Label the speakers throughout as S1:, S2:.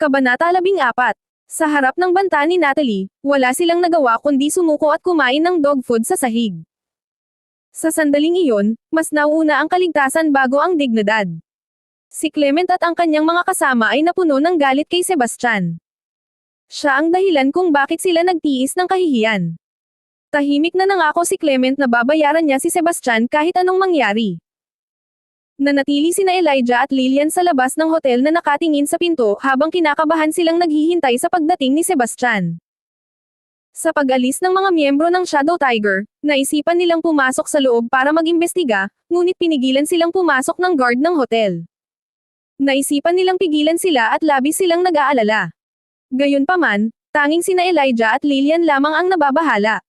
S1: Kabanata 14. Sa harap ng banta ni Natalie, wala silang nagawa kundi sumuko at kumain ng dog food sa sahig. Sa sandaling iyon, mas nauuna ang kaligtasan bago ang dignidad. Si Clement at ang kanyang mga kasama ay napuno ng galit kay Sebastian. Siya ang dahilan kung bakit sila nagtiis ng kahihiyan. Tahimik na nangako si Clement na babayaran niya si Sebastian kahit anong mangyari. Nanatili sina Elijah at Lillian sa labas ng hotel na nakatingin sa pinto habang kinakabahan silang naghihintay sa pagdating ni Sebastian. Sa pag-alis ng mga miyembro ng Shadow Tiger, naisipan nilang pumasok sa loob para mag-imbestiga, ngunit pinigilan silang pumasok ng guard ng hotel. Naisipan nilang pigilan sila at labis silang nag-aalala. Gayunpaman, tanging sina Elijah at Lillian lamang ang nababahala.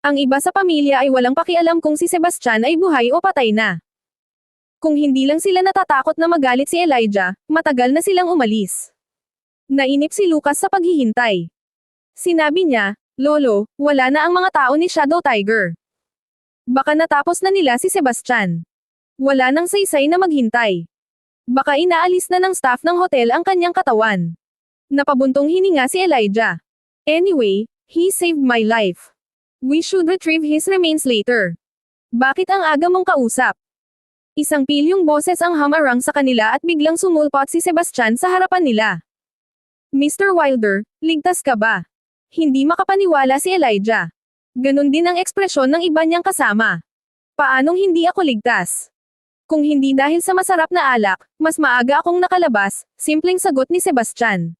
S1: Ang iba sa pamilya ay walang pakialam kung si Sebastian ay buhay o patay na. Kung hindi lang sila natatakot na magalit si Elijah, matagal na silang umalis. Nainip si Lucas sa paghihintay. Sinabi niya, Lolo, wala na ang mga tao ni Shadow Tiger. Baka natapos na nila si Sebastian. Wala nang saysay na maghintay. Baka inaalis na ng staff ng hotel ang kanyang katawan. Napabuntong hininga si Elijah. Anyway, he saved my life. We should retrieve his remains later. Bakit ang aga mong kausap? Isang pilyong boses ang hamarang sa kanila at biglang sumulpot si Sebastian sa harapan nila. Mr. Wilder, ligtas ka ba? Hindi makapaniwala si Elijah. Ganon din ang ekspresyon ng iba niyang kasama. Paanong hindi ako ligtas? Kung hindi dahil sa masarap na alak, mas maaga akong nakalabas, simpleng sagot ni Sebastian.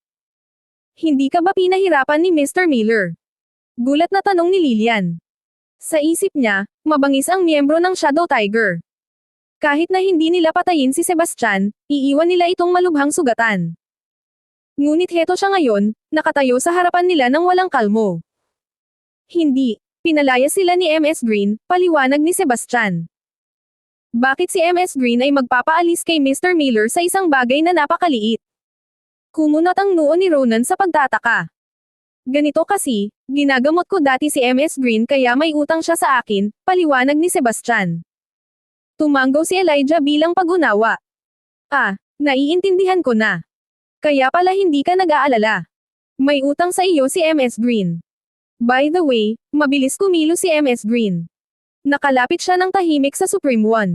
S1: Hindi ka ba pinahirapan ni Mr. Miller? Gulat na tanong ni Lilian. Sa isip niya, mabangis ang miyembro ng Shadow Tiger. Kahit na hindi nila patayin si Sebastian, iiwan nila itong malubhang sugatan. Ngunit heto siya ngayon, nakatayo sa harapan nila ng walang kalmo. Hindi, pinalaya sila ni MS Green, paliwanag ni Sebastian. Bakit si MS Green ay magpapaalis kay Mr. Miller sa isang bagay na napakaliit? Kumunot ang noo ni Ronan sa pagtataka. Ganito kasi, ginagamot ko dati si MS Green kaya may utang siya sa akin, paliwanag ni Sebastian. Tumanggaw si Elijah bilang pagunawa. Ah, naiintindihan ko na. Kaya pala hindi ka nag-aalala. May utang sa iyo si MS Green. By the way, mabilis kumilo si MS Green. Nakalapit siya ng tahimik sa Supreme One.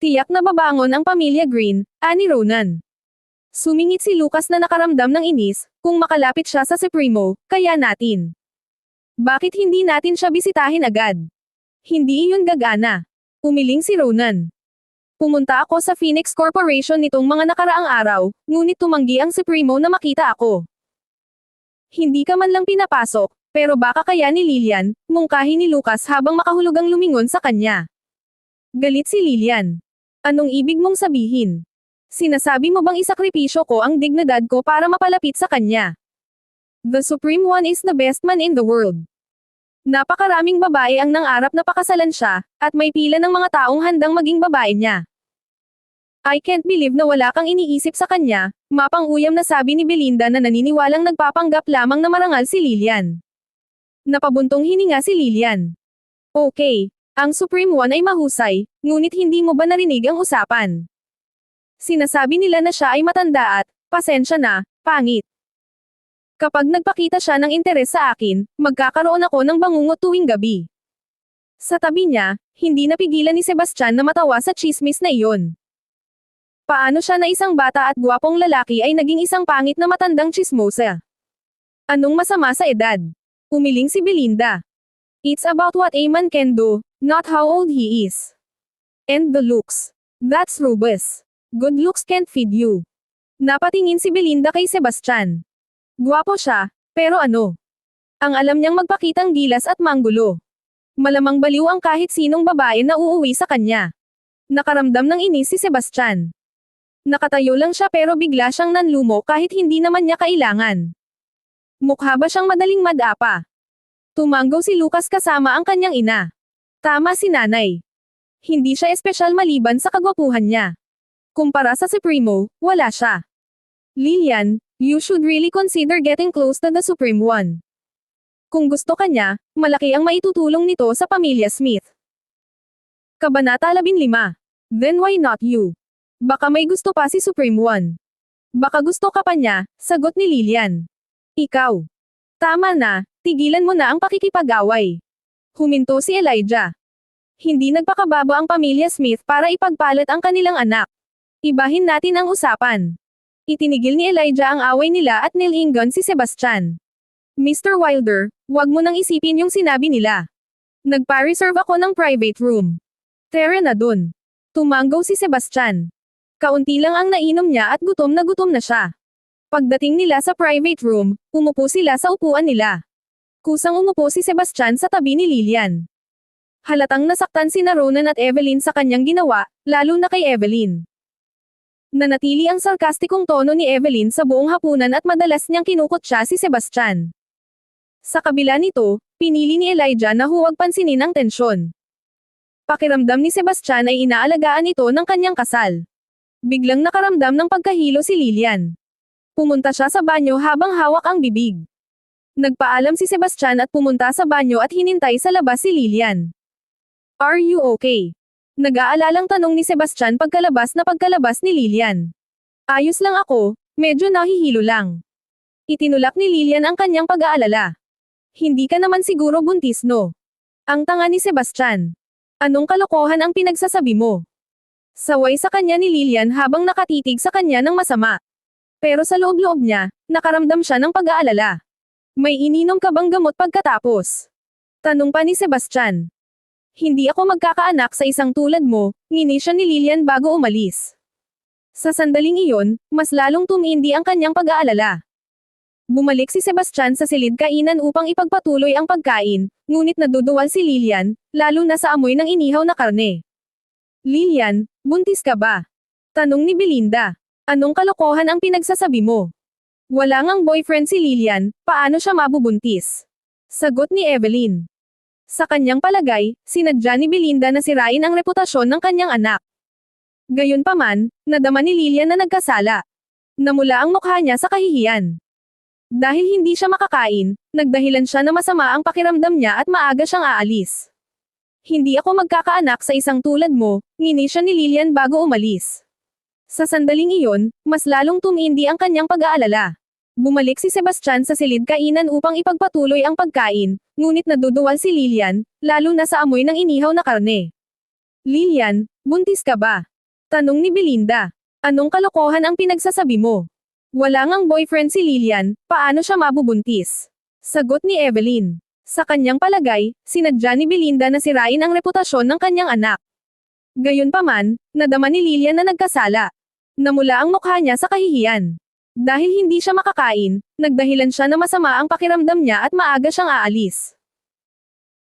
S1: Tiyak na babangon ang pamilya Green, ani Ronan. Sumingit si Lucas na nakaramdam ng inis, kung makalapit siya sa Supremo, kaya natin. Bakit hindi natin siya bisitahin agad? Hindi iyon gagana. Umiling si Ronan. Pumunta ako sa Phoenix Corporation nitong mga nakaraang araw, ngunit tumanggi ang Supremo na makita ako. Hindi ka man lang pinapasok, pero baka kaya ni Lilian, mungkahi ni Lucas habang makahulugang lumingon sa kanya. Galit si Lilian. Anong ibig mong sabihin? Sinasabi mo bang isakripisyo ko ang dignidad ko para mapalapit sa kanya? The Supreme One is the best man in the world. Napakaraming babae ang nangarap na pakasalan siya, at may pila ng mga taong handang maging babae niya. I can't believe na wala kang iniisip sa kanya, mapang-uyam na sabi ni Belinda na naniniwalang nagpapanggap lamang na marangal si Lilian. Napabuntong hininga si Lilian. Okay, ang Supreme One ay mahusay, ngunit hindi mo ba narinig ang usapan? Sinasabi nila na siya ay matanda at, pasensya na, pangit. Kapag nagpakita siya ng interes sa akin, magkakaroon ako ng bangungot tuwing gabi. Sa tabi niya, hindi napigilan ni Sebastian na matawa sa chismis na iyon. Paano siya na isang bata at gwapong lalaki ay naging isang pangit na matandang chismosa? Anong masama sa edad? Umiling si Belinda. It's about what a man can do, not how old he is. And the looks. That's Rubus. Good looks can't feed you. Napatingin si Belinda kay Sebastian. Gwapo siya, pero ano? Ang alam niyang magpakitang gilas at manggulo. Malamang baliw ang kahit sinong babae na uuwi sa kanya. Nakaramdam ng inis si Sebastian. Nakatayo lang siya pero bigla siyang nanlumo kahit hindi naman niya kailangan. Mukha ba siyang madaling madapa? Tumanggaw si Lucas kasama ang kanyang ina. Tama si nanay. Hindi siya espesyal maliban sa kagwapuhan niya. Kumpara sa Supremo, wala siya. Lilian, You should really consider getting close to the Supreme One. Kung gusto ka niya, malaki ang maitutulong nito sa pamilya Smith. Kabanata 15. Then why not you? Baka may gusto pa si Supreme One. Baka gusto ka pa niya, sagot ni Lilian. Ikaw. Tama na, tigilan mo na ang pakikipag-away. Huminto si Elijah. Hindi nagpakababo ang pamilya Smith para ipagpalit ang kanilang anak. Ibahin natin ang usapan. Itinigil ni Elijah ang away nila at nilingon si Sebastian. Mr. Wilder, wag mo nang isipin yung sinabi nila. Nagpa-reserve ako ng private room. Tara na dun. Tumanggaw si Sebastian. Kaunti lang ang nainom niya at gutom na gutom na siya. Pagdating nila sa private room, umupo sila sa upuan nila. Kusang umupo si Sebastian sa tabi ni Lilian. Halatang nasaktan si Ronan at Evelyn sa kanyang ginawa, lalo na kay Evelyn. Nanatili ang sarkastikong tono ni Evelyn sa buong hapunan at madalas niyang kinukot siya si Sebastian. Sa kabila nito, pinili ni Elijah na huwag pansinin ang tensyon. Pakiramdam ni Sebastian ay inaalagaan ito ng kanyang kasal. Biglang nakaramdam ng pagkahilo si Lilian. Pumunta siya sa banyo habang hawak ang bibig. Nagpaalam si Sebastian at pumunta sa banyo at hinintay sa labas si Lilian. Are you okay? Nag-aalalang tanong ni Sebastian pagkalabas na pagkalabas ni Lilian. Ayos lang ako, medyo nahihilo lang. Itinulak ni Lilian ang kanyang pag-aalala. Hindi ka naman siguro buntis no? Ang tanga ni Sebastian. Anong kalokohan ang pinagsasabi mo? Saway sa kanya ni Lilian habang nakatitig sa kanya ng masama. Pero sa loob-loob niya, nakaramdam siya ng pag-aalala. May ininom ka bang gamot pagkatapos? Tanong pa ni Sebastian. Hindi ako magkakaanak sa isang tulad mo, ngini siya ni Lilian bago umalis. Sa sandaling iyon, mas lalong tumindi ang kanyang pag-aalala. Bumalik si Sebastian sa silid kainan upang ipagpatuloy ang pagkain, ngunit naduduwal si Lilian, lalo na sa amoy ng inihaw na karne. Lilian, buntis ka ba? Tanong ni Belinda. Anong kalokohan ang pinagsasabi mo? Wala ngang boyfriend si Lilian, paano siya mabubuntis? Sagot ni Evelyn. Sa kanyang palagay, sinadya ni Belinda na sirain ang reputasyon ng kanyang anak. Gayunpaman, nadama ni Lilian na nagkasala. Namula ang mukha niya sa kahihiyan. Dahil hindi siya makakain, nagdahilan siya na masama ang pakiramdam niya at maaga siyang aalis. Hindi ako magkakaanak sa isang tulad mo, ngini siya ni Lilian bago umalis. Sa sandaling iyon, mas lalong tumindi ang kanyang pag-aalala. Bumalik si Sebastian sa silid kainan upang ipagpatuloy ang pagkain, ngunit naduduwal si Lilian, lalo na sa amoy ng inihaw na karne. Lilian, buntis ka ba? Tanong ni Belinda. Anong kalokohan ang pinagsasabi mo? Wala ngang boyfriend si Lilian, paano siya mabubuntis? Sagot ni Evelyn. Sa kanyang palagay, sinadya ni Belinda na sirain ang reputasyon ng kanyang anak. Gayunpaman, nadama ni Lilian na nagkasala. Namula ang mukha niya sa kahihiyan. Dahil hindi siya makakain, nagdahilan siya na masama ang pakiramdam niya at maaga siyang aalis.